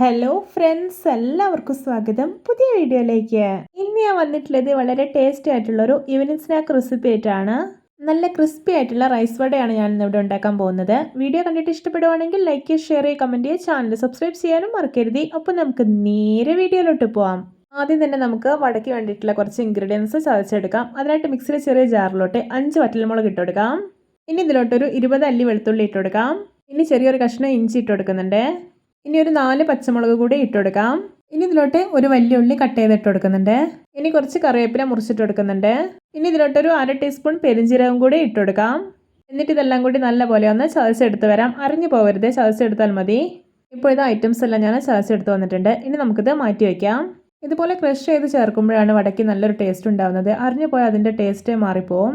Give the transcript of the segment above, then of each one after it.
Hello friends എല്ലാവർക്കും സ്വാഗതം. പുതിയ വീഡിയോയിലേക്ക്. ഇന്ന് ഞാൻ വന്നിട്ടുള്ളത് വളരെ ടേസ്റ്റി ആയിട്ടുള്ള ഒരു ഈവനിങ് സ്നാക്ക് റെസിപ്പി ആയിട്ടാണ്. നല്ല ക്രിസ്പി ആയിട്ടുള്ള റൈസ് വടയാണ് ഞാൻ ഇന്ന് ഇവിടെ ഉണ്ടാക്കാൻ പോകുന്നത്. വീഡിയോ കണ്ടിട്ട് ഇഷ്ടപ്പെടുവാണെങ്കിൽ ലൈക്ക് ഷെയർ ചെയ്യുക കമന്റ് ചെയ്യുക. ചാനൽ സബ്സ്ക്രൈബ് ചെയ്യാനും മറക്കരുത്. അപ്പോൾ നമുക്ക് നേരെ വീഡിയോയിലോട്ട് പോവാം. ആദ്യം തന്നെ നമുക്ക് വടയ്ക്ക് വേണ്ടിയിട്ടുള്ള കുറച്ച് ഇൻഗ്രീഡിയൻസ് ചതച്ചെടുക്കാം. അതിനായിട്ട് മിക്സിയിലെ ചെറിയ ജാറിലോട്ട് അഞ്ച് വറ്റൽമുളക് ഇട്ട് കൊടുക്കാം. ഇനി ഇതിലോട്ടൊരു ഇരുപത് അല്ലി വെളുത്തുള്ളി ഇട്ടെടുക്കാം ഇനി ചെറിയൊരു കഷ്ണം ഇഞ്ചി ഇട്ട് കൊടുക്കുന്നുണ്ട്. ഇനി ഒരു നാല് പച്ചമുളക് കൂടി ഇട്ട് കൊടുക്കാം. ഇനി ഇതിലോട്ട് ഒരു വലിയ ഉള്ളി കട്ട് ചെയ്ത് കൊടുക്കുന്നുണ്ട്. ഇനി കുറച്ച് കറിവേപ്പില മുറിച്ചിട്ട് കൊടുക്കുന്നുണ്ട്. ഇനി ഇതിലോട്ട് ഒരു അര ടീസ്പൂൺ പെരിഞ്ചീരകം കൂടി ഇട്ട് കൊടുക്കാം. എന്നിട്ട് ഇതെല്ലാം കൂടി നല്ലപോലെ ഒന്ന് ചതച്ചെടുത്ത് വരാം. അറിഞ്ഞു പോകരുത് ചതച്ചെടുത്താൽ മതി. ഇപ്പോൾ ഇത് ഐറ്റംസ് എല്ലാം ഞാൻ ചതച്ചെടുത്ത് വന്നിട്ടുണ്ട്. ഇനി നമുക്കിത് മാറ്റി വയ്ക്കാം. ഇതുപോലെ ക്രഷ് ചെയ്ത് ചേർക്കുമ്പോഴാണ് വടക്കി നല്ലൊരു ടേസ്റ്റ് ഉണ്ടാകുന്നത് അറിഞ്ഞു പോയാൽ അതിന്റെ ടേസ്റ്റ് മാറിപ്പോവും.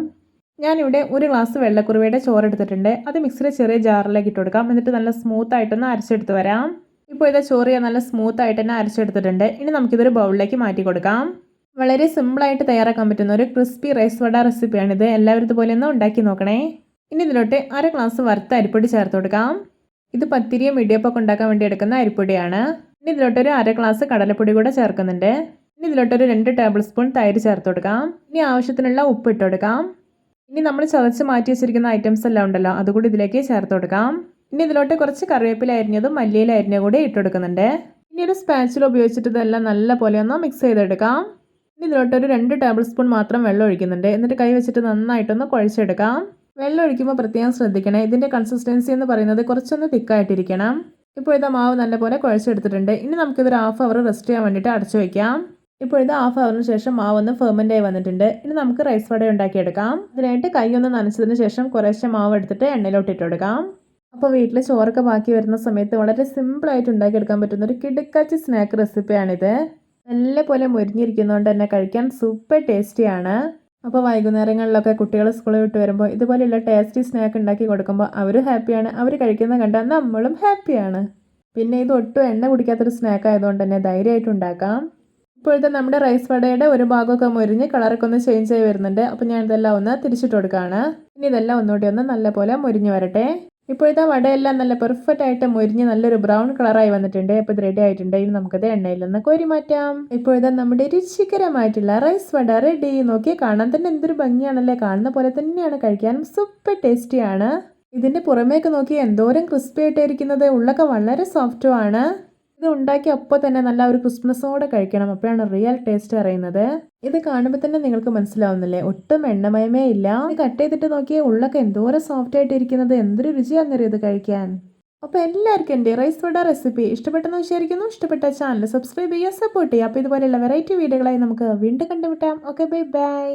ഞാനിവിടെ ഒരു ഗ്ലാസ് വെള്ളക്കുറുവയുടെ ചോറ് എടുത്തിട്ടുണ്ട്. അത് മിക്സിയുടെ ചെറിയ ജാറിലേക്ക് ഇട്ട് കൊടുക്കാം. എന്നിട്ട് നല്ല സ്മൂത്ത് ആയിട്ടൊന്ന് അരച്ചെടുത്ത് വരാം. ഇപ്പോൾ ഇതാ ചോറ് നല്ല സ്മൂത്ത് ആയിട്ട് തന്നെ അരച്ചെടുത്തിട്ടുണ്ട്. ഇനി നമുക്കിതൊരു ബൗളിലേക്ക് മാറ്റി കൊടുക്കാം. വളരെ സിമ്പിളായിട്ട് തയ്യാറാക്കാൻ പറ്റുന്ന ഒരു ക്രിസ്പി റൈസ് വട റെസിപ്പിയാണിത് എല്ലാവരും ഇതുപോലെ ഒന്ന് ഉണ്ടാക്കി നോക്കണേ. ഇനി ഇതിലോട്ട് അര ഗ്ലാസ് വറുത്ത അരിപ്പൊടി ചേർത്ത് കൊടുക്കാം. ഇത് പത്തിരിയും ഇടിയപ്പൊക്കെ ഉണ്ടാക്കാൻ വേണ്ടി എടുക്കുന്ന അരിപ്പൊടിയാണ്. ഇനി ഇതിലോട്ടൊരു അര ഗ്ലാസ് കടലപ്പൊടി കൂടെ ചേർക്കുന്നുണ്ട്. ഇനി ഇതിലോട്ടൊരു രണ്ട് ടേബിൾ സ്പൂൺ തൈര് ചേർത്ത് കൊടുക്കാം. ഇനി ആവശ്യത്തിനുള്ള ഉപ്പ് ഇട്ട് കൊടുക്കാം. ഇനി നമ്മൾ ചതച്ച് മാറ്റി വെച്ചിരിക്കുന്ന ഐറ്റംസ് എല്ലാം ഉണ്ടല്ലോ അതുകൂടി ഇതിലേക്ക് ചേർത്ത് കൊടുക്കാം. ഇനി ഇതിലോട്ട് കുറച്ച് കറിവേപ്പില അരിഞ്ഞതും മല്ലിയില അരിഞ്ഞ കൂടി ഇട്ട് കൊടുക്കുന്നുണ്ട് ഇനി ഒരു സ്പാച്ചിൽ ഉപയോഗിച്ചിട്ട് ഇതെല്ലാം നല്ല പോലെ ഒന്ന് മിക്സ് ചെയ്തെടുക്കാം. ഇനി ഇതിലോട്ട് ഒരു രണ്ട് ടേബിൾ സ്പൂൺ മാത്രം വെള്ളം ഒഴിക്കുന്നുണ്ട്. എന്നിട്ട് കൈ വെച്ചിട്ട് നന്നായിട്ടൊന്ന് കുഴച്ചെടുക്കാം. വെള്ളം ഒഴിക്കുമ്പോൾ പ്രത്യേകം ശ്രദ്ധിക്കണം. ഇതിന്റെ കൺസിസ്റ്റൻസി എന്ന് പറയുന്നത് കുറച്ചൊന്ന് തിക്കായിട്ടിരിക്കണം ഇപ്പോൾ ഇതാ മാവ് നല്ലപോലെ കുഴച്ചെടുത്തിട്ടുണ്ട്. ഇനി നമുക്കിതൊരു ഹാഫ് അവർ റെസ്റ്റ് ചെയ്യാൻ വേണ്ടിയിട്ട് അടച്ചു വയ്ക്കാം ഇപ്പോൾ ഇത് ഹാഫ് അവറിന് ശേഷം മാവ് ഒന്ന് ഫെർമെന്റ് ആയി വന്നിട്ടുണ്ട്. ഇനി നമുക്ക് റൈസ് വട ഉണ്ടാക്കിയെടുക്കാം. അതിനായിട്ട് കൈ ഒന്ന് നനച്ചതിന് ശേഷം കുറേശ്ശെ മാവ് എടുത്തിട്ട് എണ്ണയിലോട്ട് ഇട്ട് കൊടുക്കാം അപ്പോൾ വീട്ടിൽ ചോറൊക്കെ ബാക്കി വരുന്ന സമയത്ത് വളരെ സിമ്പിളായിട്ട് ഉണ്ടാക്കിയെടുക്കാൻ പറ്റുന്ന ഒരു കിടുക്കാച്ചി സ്നാക്ക് റെസിപ്പിയാണിത് നല്ല പോലെ മുരിഞ്ഞിരിക്കുന്നതുകൊണ്ട് തന്നെ കഴിക്കാൻ സൂപ്പർ ടേസ്റ്റിയാണ് അപ്പോൾ വൈകുന്നേരങ്ങളിലൊക്കെ കുട്ടികൾ സ്കൂളിൽ വിട്ട് വരുമ്പോൾ ഇതുപോലെയുള്ള ടേസ്റ്റി സ്നാക്ക് ഉണ്ടാക്കി കൊടുക്കുമ്പോൾ അവരും ഹാപ്പിയാണ് അവർ കഴിക്കുന്നത് കണ്ടാൽ നമ്മളും ഹാപ്പിയാണ് പിന്നെ ഇത് ഒട്ടും എണ്ണ കുടിക്കാത്തൊരു സ്നാക്ക് ആയതുകൊണ്ട് തന്നെ ധൈര്യമായിട്ട് ഉണ്ടാക്കാം. ഇപ്പോഴത്തെ നമ്മുടെ റൈസ് വടയുടെ ഒരു ഭാഗമൊക്കെ മുരിഞ്ഞ് കളറൊക്കെ ഒന്ന് ചേഞ്ച് ആയി വരുന്നുണ്ട്. അപ്പോൾ ഞാൻ ഇതെല്ലാം ഒന്ന് തിരിച്ചിട്ട് കൊടുക്കുകയാണ് ഇനി ഇതെല്ലാം ഒന്നുകൂടി ഒന്ന് നല്ലപോലെ മുരിഞ്ഞ് വരട്ടെ. ഇപ്പോഴത്തെ വടയെല്ലാം നല്ല പെർഫെക്റ്റ് ആയിട്ട് മുരിഞ്ഞ് നല്ലൊരു ബ്രൗൺ കളറായി വന്നിട്ടുണ്ട്. ഇപ്പോൾ ഇത് റെഡി ആയിട്ടുണ്ട്. ഇനി നമുക്കത് എണ്ണയിൽ നിന്ന് കോരി മാറ്റാം. ഇപ്പോഴത്തെ നമ്മുടെ രുചികരമായിട്ടുള്ള റൈസ് വട റെഡി നോക്കി കാണാൻ തന്നെ എന്തൊരു ഭംഗിയാണല്ലേ? കാണുന്ന പോലെ തന്നെയാണ്. കഴിക്കാനും സൂപ്പർ ടേസ്റ്റിയാണ് ഇതിന്റെ പുറമേക്ക് നോക്കി എന്തോരം ക്രിസ്പി ആയിട്ടായിരിക്കുന്നത് ഉള്ളൊക്കെ വളരെ സോഫ്റ്റുമാണ് ഇത് ഉണ്ടാക്കി അപ്പോൾ തന്നെ നല്ല ഒരു ക്രിസ്മസോടെ കഴിക്കണം. അപ്പോഴാണ് റിയൽ ടേസ്റ്റ് അറിയുന്നത്. ഇത് കാണുമ്പോൾ തന്നെ നിങ്ങൾക്ക് മനസ്സിലാവുന്നില്ലേ? ഒട്ടും എണ്ണമയമേ ഇല്ല. കട്ട് ചെയ്തിട്ട് നോക്കിയാൽ ഉള്ളൊക്കെ എന്തോരം സോഫ്റ്റ് ആയിട്ട് ഇരിക്കുന്നത് എന്തൊരു രുചിയാണെന്നറിയോ ഇത് കഴിക്കാൻ? അപ്പോൾ എല്ലാവർക്കും എന്റെ റൈസ് വട റെസിപ്പി ഇഷ്ടപ്പെട്ടെന്ന് വിചാരിക്കുന്നു. ഇഷ്ടപ്പെട്ട ചാനൽ സബ്സ്ക്രൈബ് ചെയ്യുക സപ്പോർട്ട് ചെയ്യുക. അപ്പോൾ ഇതുപോലെയുള്ള വെറൈറ്റി വീഡിയോകളായി നമുക്ക് വീണ്ടും കണ്ടുമുട്ടാം. Okay bye bye